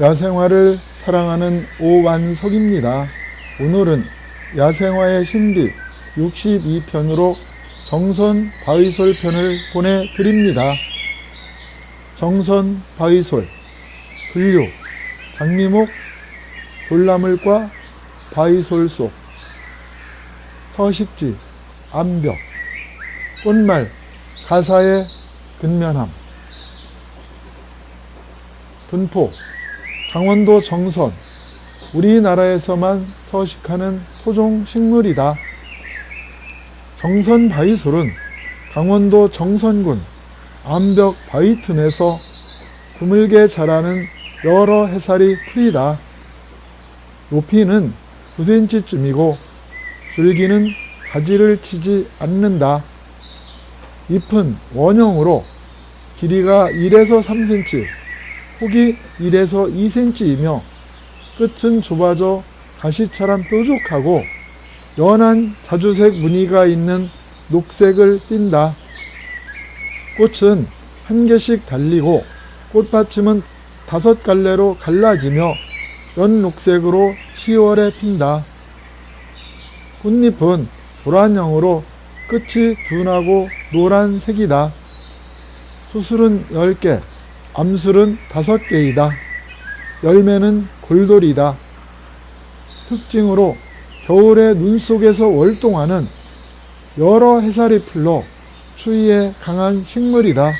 야생화를 사랑하는 오완석입니다. 오늘은 야생화의 신비 62편으로 정선 바위솔 편을 보내드립니다. 정선 바위솔, 근류, 장미목, 돌나물과 바위솔 속, 서식지, 암벽, 꽃말, 가사의 근면함, 분포, 강원도 정선, 우리나라에서만 서식하는 토종 식물이다. 정선 바위솔은 강원도 정선군 암벽 바위 틈에서 드물게 자라는 여러 해살이 풀이다. 높이는 9cm쯤이고 줄기는 가지를 치지 않는다. 잎은 원형으로 길이가 1에서 3cm, 폭이 1에서 2cm이며 끝은 좁아져 가시처럼 뾰족하고 연한 자주색 무늬가 있는 녹색을 띈다. 꽃은 한 개씩 달리고 꽃받침은 다섯 갈래로 갈라지며 연녹색으로 10월에 핀다. 꽃잎은 도란형으로 끝이 둔하고 노란색이다. 수술은 10개, 암술은 5개이다. 열매는 골돌이다. 특징으로 겨울에 눈 속에서 월동하는 여러 해살이 풀러 추위에 강한 식물이다.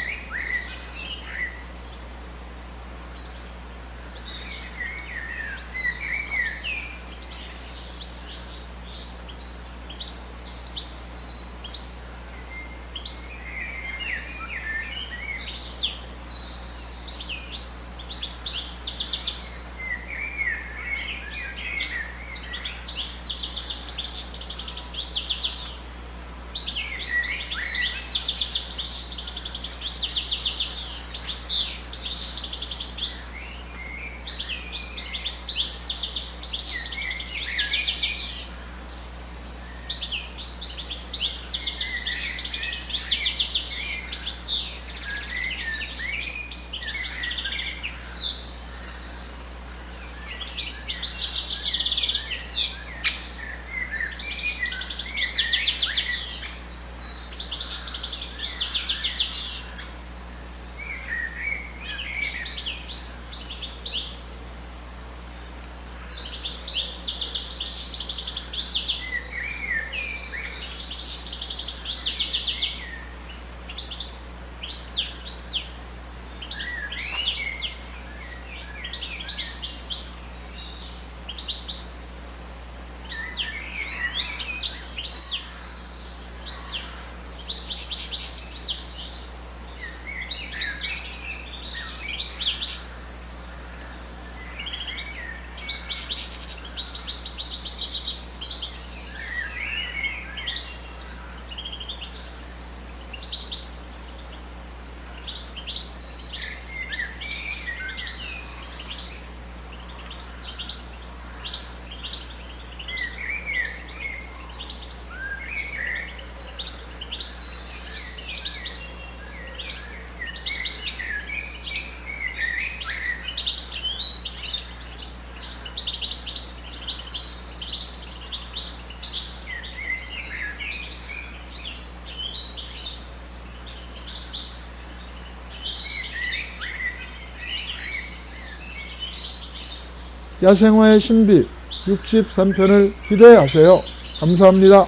야생화의 신비 63편을 기대하세요. 감사합니다.